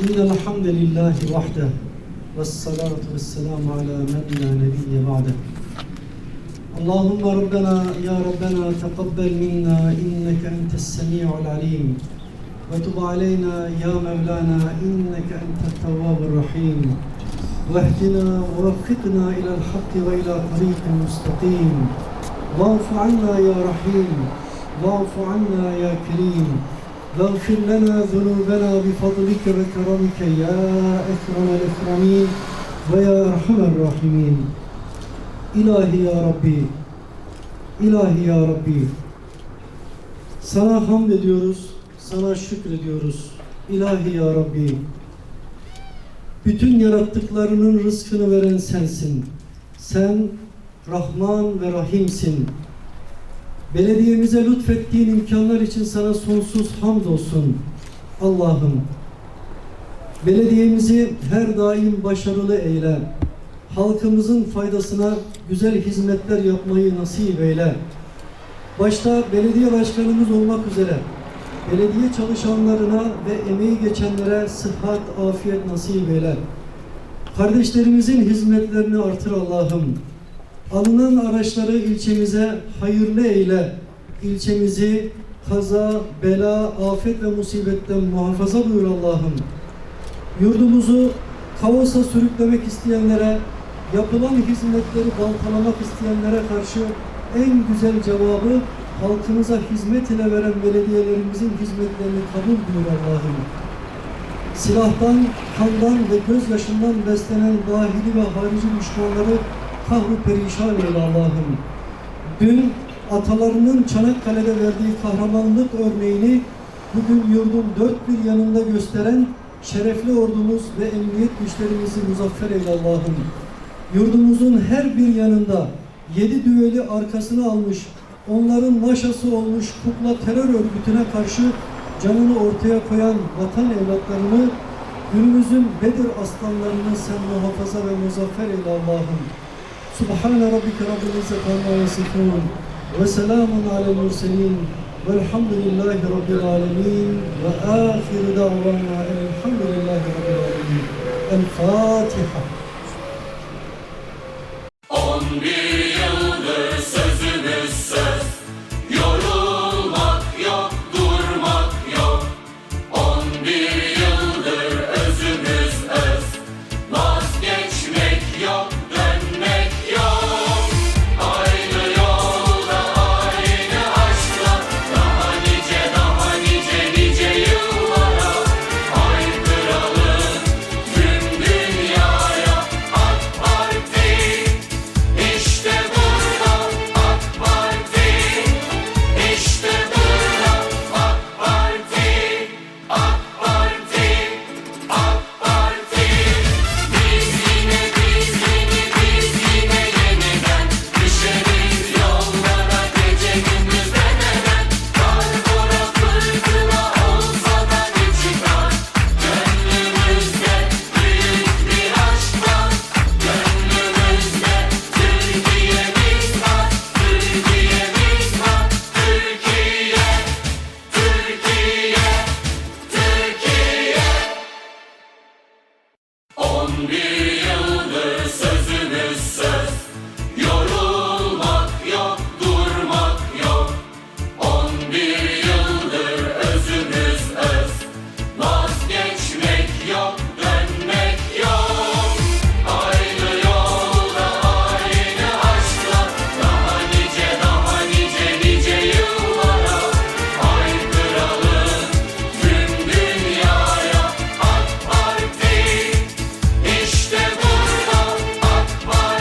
إن الحمد لله وحده والصلاة والسلام على من لا نبي بعده. اللهم ربنا يا ربنا تقبل منا إنك أنت السميع العليم. وتب علينا يا مولانا إنك أنت التواب الرحيم. واهدنا ووفقنا إلى الحق وإلى طريق مستقيم. واعف عنا يا رحيم واعف عنا يا كريم. واغفر لنا ذنوبنا بفضلك وكرمك يا أكرم الأكرمين ويا أرحم الراحمين İlahi ya Rabbi, İlahi ya Rabbi, sana hamd ediyoruz, sana şükrediyoruz. İlahi ya Rabbi, bütün yarattıklarının rızkını veren sensin. Sen Rahman ve Rahimsin. Belediyemize lütfettiğin imkanlar için sana sonsuz hamd olsun. Allah'ım, belediyemizi her daim başarılı eyle. Halkımızın faydasına güzel hizmetler yapmayı nasip eyle. Başta belediye başkanımız olmak üzere belediye çalışanlarına ve emeği geçenlere sıhhat, afiyet nasip eyle. Kardeşlerimizin hizmetlerini artır Allah'ım. Alınan araçları ilçemize hayırlı eyle. İlçemizi kaza, bela, afet ve musibetten muhafaza buyur Allah'ım. Yurdumuzu kaosa sürüklemek isteyenlere, yapılan hizmetleri baltalamak isteyenlere karşı en güzel cevabı halkımıza hizmet ile veren belediyelerimizin hizmetlerini kabul buyur Allah'ım. Silahtan, kandan ve gözyaşından beslenen dahili ve harici düşmanları kahru perişan eyle Allah'ım. Dün atalarının Çanakkale'de verdiği kahramanlık örneğini bugün yurdun dört bir yanında gösteren şerefli ordumuz ve emniyet güçlerimizi muzaffer eyle Allah'ım. Yurdumuzun her bir yanında yedi düveli arkasına almış, onların maşası olmuş kukla terör örgütüne karşı canını ortaya koyan vatan evlatlarını, günümüzün Bedir aslanlarını sen muhafaza ve muzaffer eyle Allah'ım. سبحان ربك رب العزة عما يصفون وسلام على المرسلين والحمد لله رب العالمين وآخر دعوانا أن الحمد لله رب العالمين. الفاتحة. Sunday.